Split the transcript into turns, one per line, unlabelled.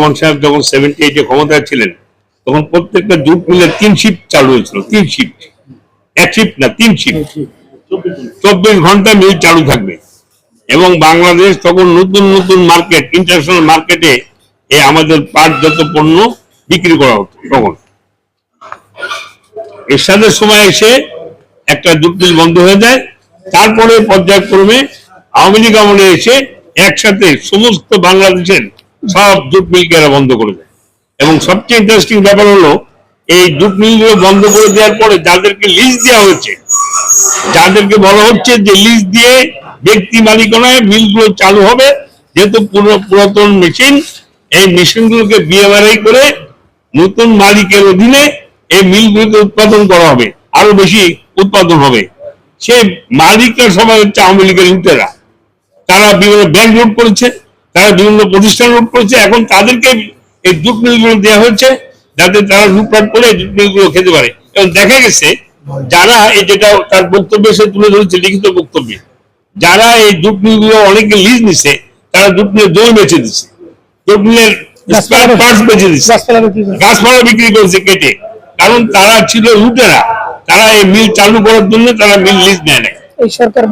রহমান সাহেব যখন সেভেন্টি এইটে ক্ষমতায় ছিলেন তখন প্রত্যেকটা জুট মিলের তিন শিফট চালু হয়েছিল তিন শিফট এক শিফট না তিন শিফট চব্বিশ ঘণ্টা মিল চালু থাকবে। এবং বাংলাদেশ তখন নতুন নতুন মার্কেট ইন্টারন্যাশনাল মার্কেটে এ আমাদের পাটজাত পণ্য বিক্রি করা হতো তখন। এরশাদের সময় এসে একটা জুট মিল বন্ধ হয়ে যায়। তারপরে পর্যায়ক্রমে আওয়ামী লীগ আমলে এসে একসাথে সমস্ত বাংলাদেশের সব জুট মিলকে এরা বন্ধ করে দেয়। এবং সবচেয়ে ইন্টারেস্টিং ব্যাপার হলো, এই জুট মিলগুলো বন্ধ করে দেওয়ার পরে যাদেরকে লিজ দেওয়া হয়েছে যাদেরকে বলা হচ্ছে যে লিজ দিয়ে ব্যক্তি মালিকানায় মিলগুলো চালু হবে, যেহেতু পুরো- পুরাতন মেশিন এই মেশিনগুলোকে বিএমআরআই করে নতুন মালিকের অধীনে এই মিলগুলোকে উৎপাদন করা হবে, আরও বেশি উৎপাদন হবে। সে মালিকরা সবাই হচ্ছে আওয়ামী লীগের তারা বিভিন্ন ব্যাংক লুট করেছে। তারা বিভিন্ন প্রতিষ্ঠান লুট করেছে। এখন তাদেরকে এই জুট মিলগুলো দেওয়া হয়েছে যাতে তারা লুটপাট করে এই জুট মিলগুলো খেতে পারে। এবং দেখা গেছে যারা এই যেটা তার বক্তব্যে সে তুলে ধরেছে লিখিত বক্তব্যে যারা এই জুট মিলগুলো অনেকে লিজ নিছে তারা মিলের জমি বেচে দিচ্ছে মিলের পার্টস
গাছপালা বিক্রি করে।
করেছে কেটে। কারণ তারা ছিল লুটেরা। তারা এই মিল চালু করার জন্য তারা মিল লিজ নেয় না
এই সরকার